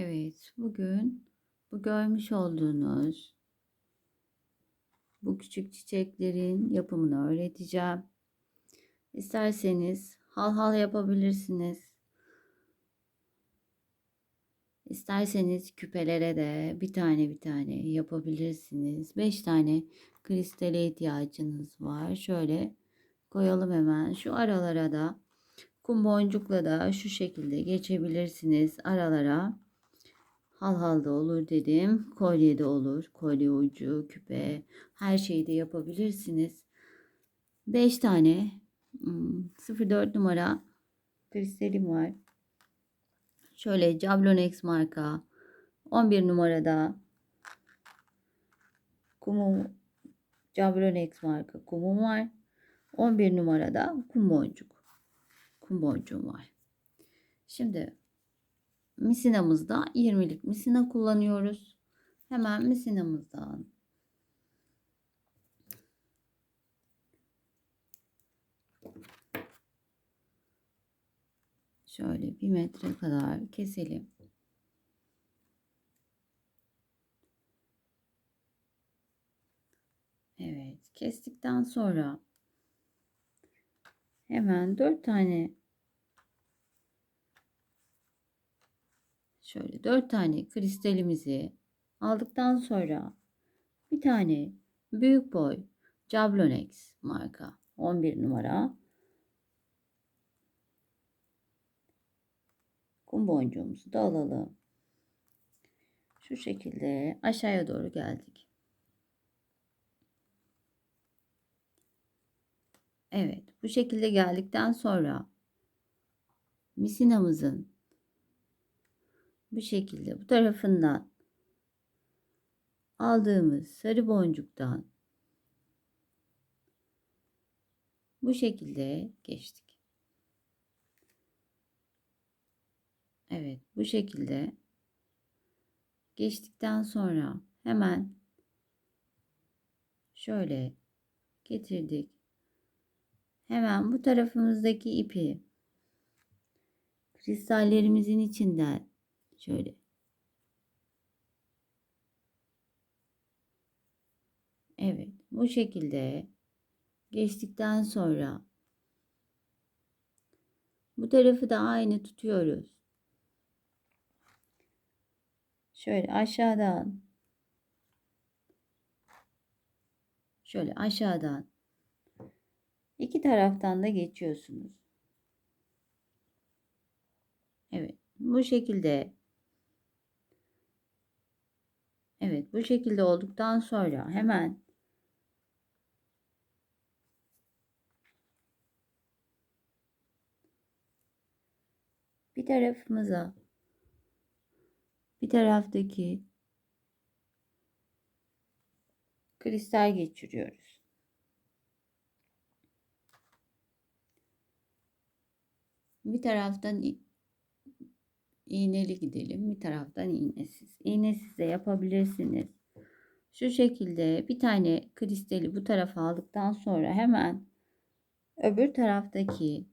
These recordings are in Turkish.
Evet, bugün bu görmüş olduğunuz bu küçük çiçeklerin yapımını öğreteceğim. İsterseniz hal hal yapabilirsiniz. İsterseniz küpelere de bir tane bir tane yapabilirsiniz. Beş tane kristale ihtiyacınız var. Şöyle koyalım hemen. Şu aralara da kum boncukla da şu şekilde geçebilirsiniz aralara. Hal hal da olur dedim. Kolye de olur. Kolye ucu, küpe, her şeyi de yapabilirsiniz. 5 tane hmm, 04 numara kristalim var. Şöyle Jablonex marka 11 numarada kumum Jablonex marka kumum var. 11 numarada kum boncuk. Kum boncuğum var. Şimdi misinamızda 20'lik misina kullanıyoruz. Hemen misinamızdan şöyle bir metre kadar keselim. Evet, kestikten sonra hemen 4 tane şöyle 4 tane kristalimizi aldıktan sonra bir tane büyük boy Jablonex marka 11 numara kum boncuğumuzu da alalım. Şu şekilde aşağıya doğru geldik. Evet, bu şekilde geldikten sonra misinamızın bu şekilde bu tarafından aldığımız sarı boncuktan bu şekilde geçtik. Evet, bu şekilde geçtikten sonra hemen şöyle getirdik. Hemen bu tarafımızdaki ipi kristallerimizin içinden şöyle Evet, bu şekilde geçtikten sonra bu tarafı da aynı tutuyoruz. Şöyle aşağıdan şöyle aşağıdan iki taraftan da geçiyorsunuz. Evet, bu şekilde Evet, bu şekilde olduktan sonra hemen bir tarafımıza bir taraftaki kristal geçiriyoruz. Bir taraftan iğneli gidelim. Bir taraftan iğnesiz. İğnesiz de yapabilirsiniz. Şu şekilde bir tane kristali bu tarafa aldıktan sonra hemen öbür taraftaki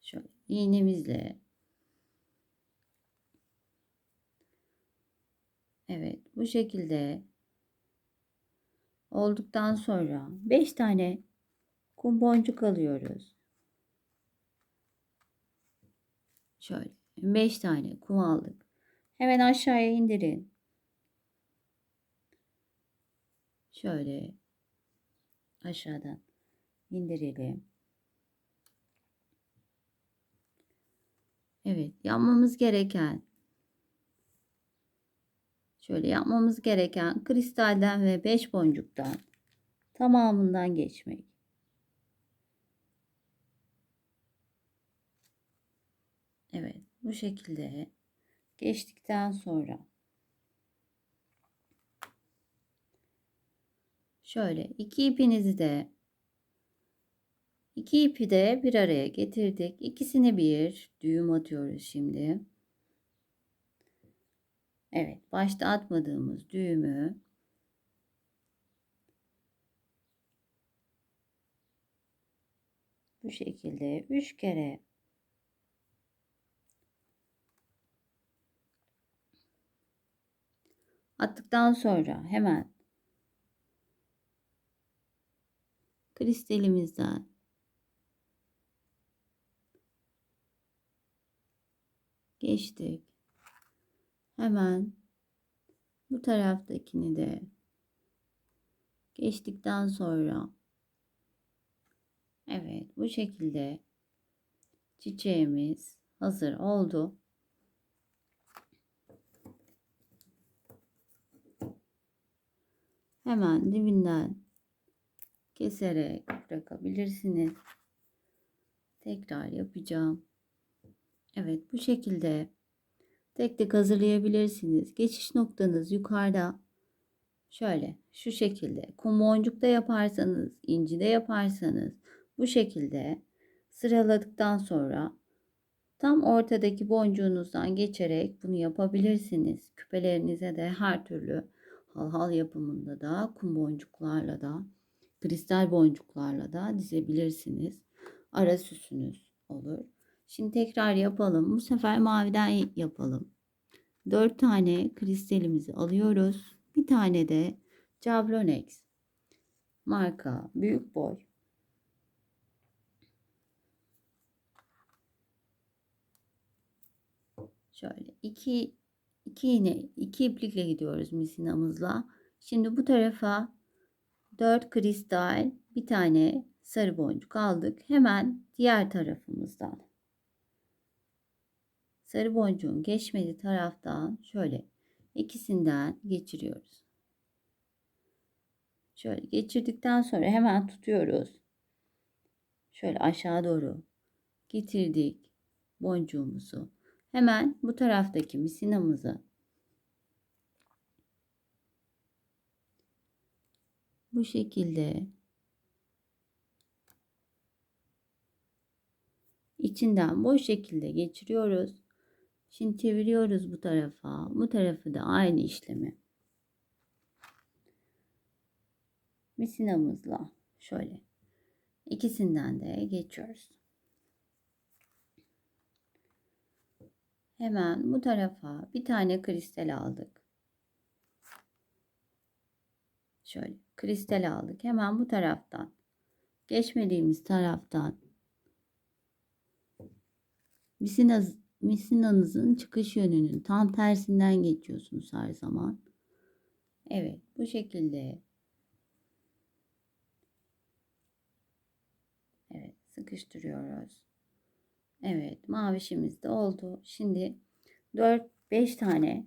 şöyle iğnemizle Evet bu şekilde olduktan sonra 5 tane kum boncuk alıyoruz. Şöyle 5 tane kum aldık. Hemen aşağıya indirin. Şöyle aşağıdan indirelim. Evet, yapmamız gereken şöyle yapmamız gereken kristalden ve 5 boncuktan tamamından geçmek. Evet, bu şekilde geçtikten sonra şöyle iki ipinizi de iki ipi de bir araya getirdik. İkisini bir düğüm atıyoruz şimdi. Evet, başta atmadığımız düğümü bu şekilde üç kere Attıktan sonra hemen kristalimizden geçtik. Hemen bu taraftakini de geçtikten sonra evet bu şekilde çiçeğimiz hazır oldu. Hemen dibinden keserek bırakabilirsiniz. Tekrar yapacağım. Evet bu şekilde tek tek hazırlayabilirsiniz. Geçiş noktanız yukarıda. Şöyle şu şekilde kum boncukta yaparsanız, incide yaparsanız bu şekilde sıraladıktan sonra tam ortadaki boncuğunuzdan geçerek bunu yapabilirsiniz. Küpelerinize de her türlü halhal yapımında da kum boncuklarla da kristal boncuklarla da dizebilirsiniz. Ara süsünüz olur. Şimdi tekrar yapalım. Bu sefer maviden yapalım. 4 tane kristalimizi alıyoruz. Bir tane de Jablonex marka büyük boy. Şöyle iki iki iğne iki iplikle gidiyoruz misinamızla. Şimdi bu tarafa 4 kristal bir tane sarı boncuk aldık. Hemen diğer tarafımızdan sarı boncuğun geçmediği taraftan şöyle ikisinden geçiriyoruz. Şöyle geçirdikten sonra hemen tutuyoruz. Şöyle aşağı doğru getirdik boncuğumuzu. Hemen bu taraftaki misinamızı bu şekilde içinden boş şekilde geçiriyoruz. Şimdi çeviriyoruz bu tarafa. Bu tarafı da aynı işlemi. Misinamızla şöyle ikisinden de geçiyoruz. Hemen bu tarafa bir tane kristal aldık. Şöyle kristal aldık. Hemen bu taraftan geçmediğimiz taraftan misinaz, misinanızın çıkış yönünün tam tersinden geçiyorsunuz her zaman. Evet bu şekilde Evet sıkıştırıyoruz. Evet mavişimiz de oldu. Şimdi 4-5 tane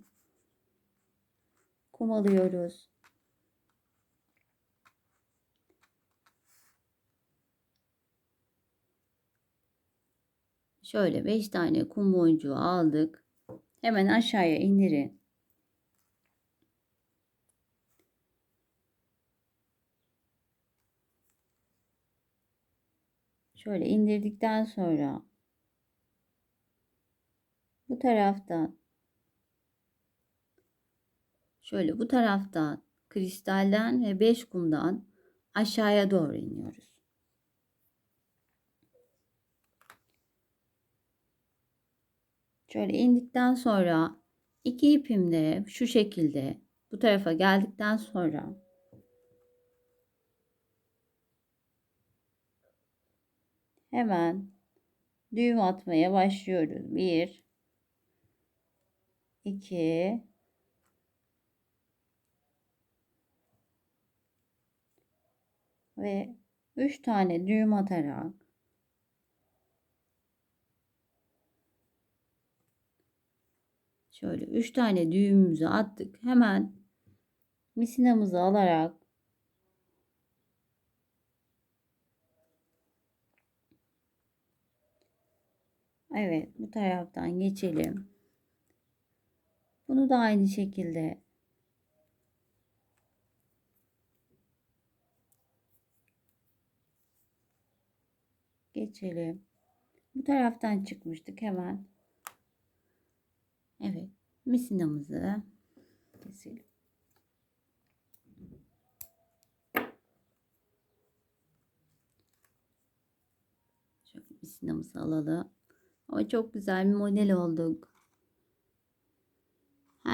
kum alıyoruz. Şöyle 5 tane kum boncuğu aldık. Hemen aşağıya indirin. Şöyle indirdikten sonra bu taraftan şöyle bu taraftan kristalden ve 5 kumdan aşağıya doğru iniyoruz. Şöyle indikten sonra iki ipimle şu şekilde bu tarafa geldikten sonra hemen düğüm atmaya başlıyoruz. 1 2 ve 3 tane düğüm atarak şöyle 3 tane düğümümüzü attık. Hemen misinamızı alarak Evet, bu taraftan geçelim. Bunu da aynı şekilde geçelim. Bu taraftan çıkmıştık hemen. Evet, misinamızı keselim. Şöyle misinamızı alalım. Ama çok güzel bir model olduk.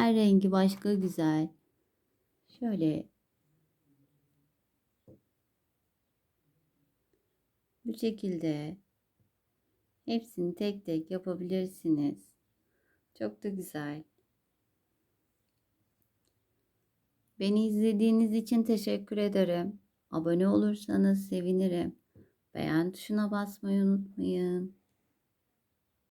Her rengi başka güzel. Şöyle bu şekilde hepsini tek tek yapabilirsiniz. Çok da güzel. Beni izlediğiniz için teşekkür ederim. Abone olursanız sevinirim. Beğen tuşuna basmayı unutmayın.